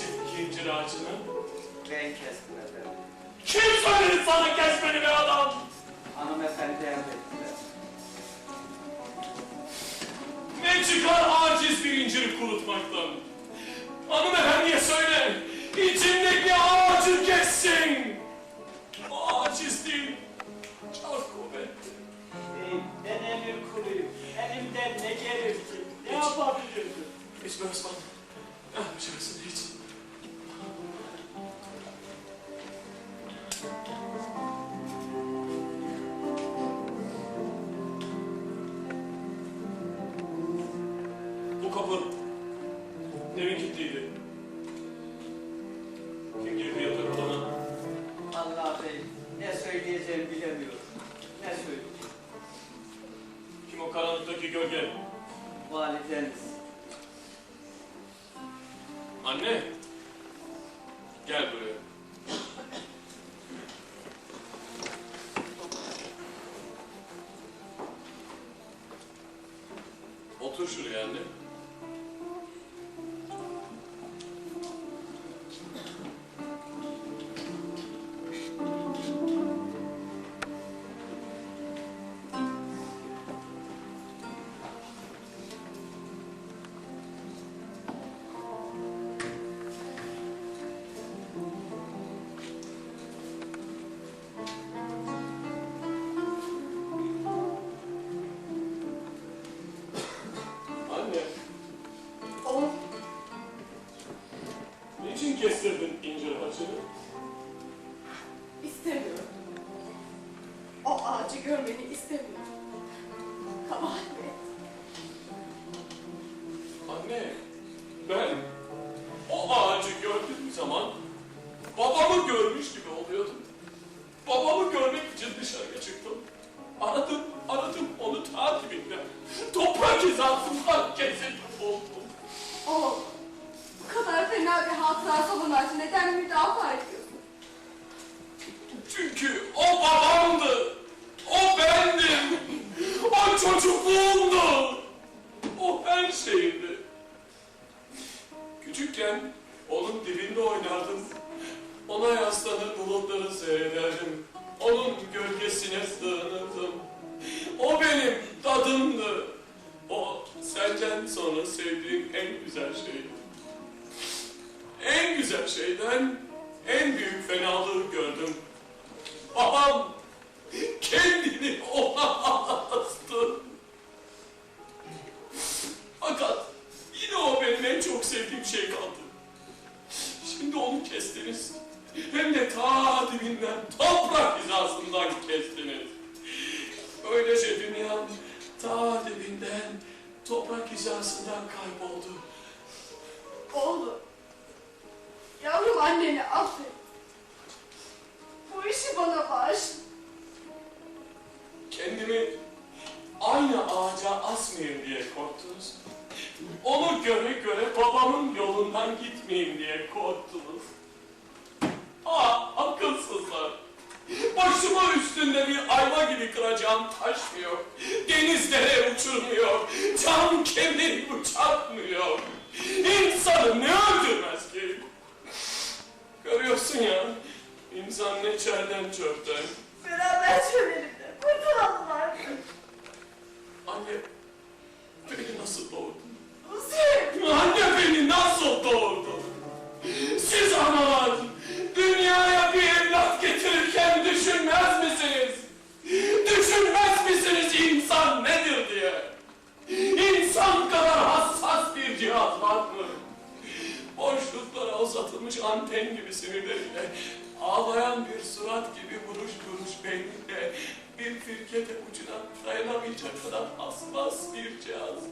incir ağacını? Ben kestim efendim. Kim söyledi sana kesmeni be adam? Hanımefendi emrettiler. Ne çıkar aciz bir inciri kurutmaktan? Hanımefendiye söyle, söyleyeceğimi bilemiyorum. Ne söyleyeyim? Kim o karanlıktaki gölge? Valideniz. Anne, gel buraya. Otur şuraya. Anne, görmeni istemiyorum. Kabahat mi? Anne, ben o ağacı gördüğüm zaman babamı görmüş gibi oluyordum. Babamı görmek Küçükken onun dibinde oynardım. Ona yaslanır bulutları seyrederdim. Onun gölgesine sığınırdım. O benim tadımdı. O senden sonra sevdiğim en güzel şeydi. En güzel şeyden en büyük fenalığı gördüm. Ta dibinden, toprak hizasından kayboldu. Oğlum. Yavrum anneni affet. Bu işi bana bağışla. Kendimi aynı ağaca asmayayım diye korktunuz. Onu göre göre babamın yolundan gitmeyeyim diye korktunuz. Ah akılsızlar. Başıma üstünde bir ayva gibi kıracağım taşmıyor. Denizlere uçurmuyor. Can kendini bıçakmıyor. İnsanı ne öldürmez ki? Görüyorsun ya, insan ne çerden çöpten, Beraber çömelim de kurtulalım artık. Anne, beni nasıl doğurdun? Uzatılmış anten gibi sinirleriyle, ağlayan bir surat gibi vuruş vuruş beyniyle, bir firkete ucuna dayanamayacak kadar hassas bir cihaz.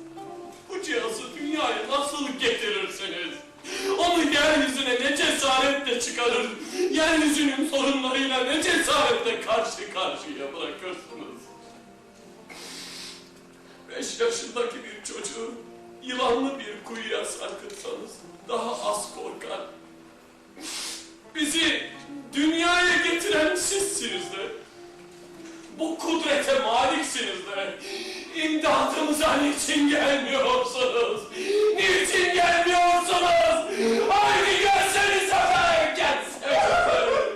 Bu cihazı dünyaya nasıl getirirsiniz? Onu yeryüzüne ne cesaretle çıkarır, yeryüzünün sorunlarıyla ne cesaretle karşı karşıya bırakırsınız? Beş yaşındaki bir çocuğu yılanlı bir kuyuya sarkıtsanız daha az korkar. Bizi dünyaya getiren sizsiniz de. Bu kudrete maliksiniz de. İmdadımıza niçin gelmiyorsunuz? Niçin gelmiyorsunuz? Haydi gelseniz efendim, gelseniz efendim.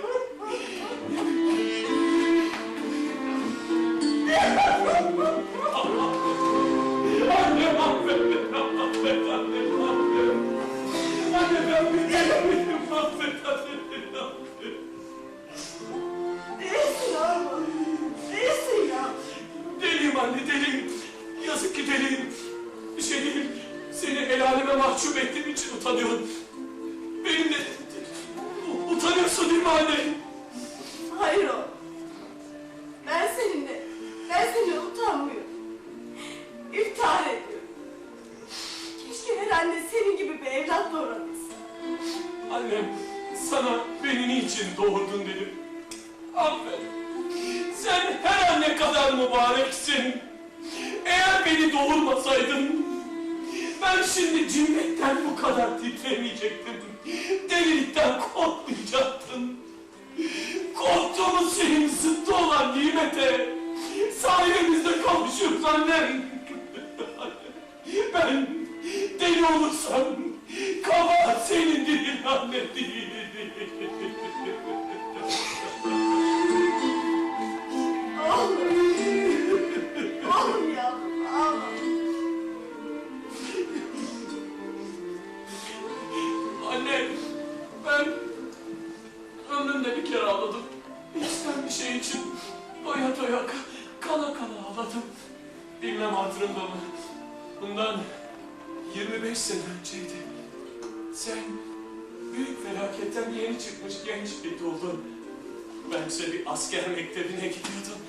Annem affet, annem affet, annem affet. Annem affet, annem affet şey mahcup ettiğim için utanıyorum. Benimle utanıyorsun değil mi anne? Sana beni niçin doğurdun dedim. Affet. Sen her anne kadar mübareksin. Eğer beni doğurmasaydın ben şimdi cinnetten bu kadar titremeyecektim. Delilikten korkmayacaktım. Korktuğumuz şeyin zıttı olan nimete sahilimizde kavuşuruz annem. Ben deli olursam kabahat senin değil anne değil. Şey hatırımda mı? Bundan 25 sene önceydi. Sen büyük felaketten yeni çıkmış genç bir duldun. Bense bir asker mektebine gidiyordum.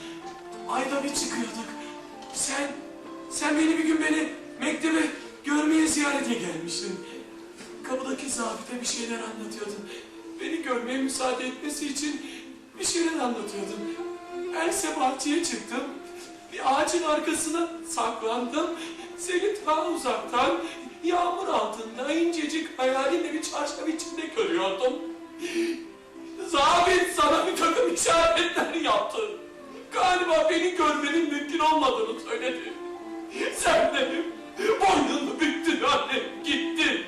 Ayda bir çıkıyorduk. Sen, sen beni bir gün beni mektebe görmeye ziyarete gelmiştin. Kapıdaki zabite bir şeyler anlatıyordun. Beni görmeye müsaade etmesi için bir şeyler anlatıyordun. Bense bahçeye çıktım. Bir ağacın arkasına saklandım. Seni ta uzaktan yağmur altında incecik hayalinle bir çarşaf içinde görüyordum. Zabit sana bir takım işaretler yaptı. Galiba beni görmenin mümkün olmadığını söyledi. Sen de boynunu büktün annem gittin.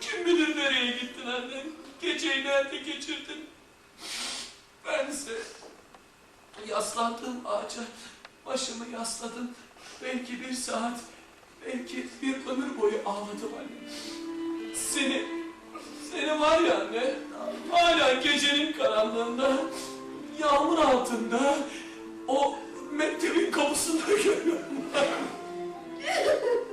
Kim bilir nereye gittin annem? Geceyi nerede geçirdin? Bense yaslandığım ağaca Başımı yasladım. Belki bir saat, belki bir ömür boyu ağladım anne. Seni, seni var ya anne, hala gecenin karanlığında, yağmur altında, o mektebin kapısında görüyorum.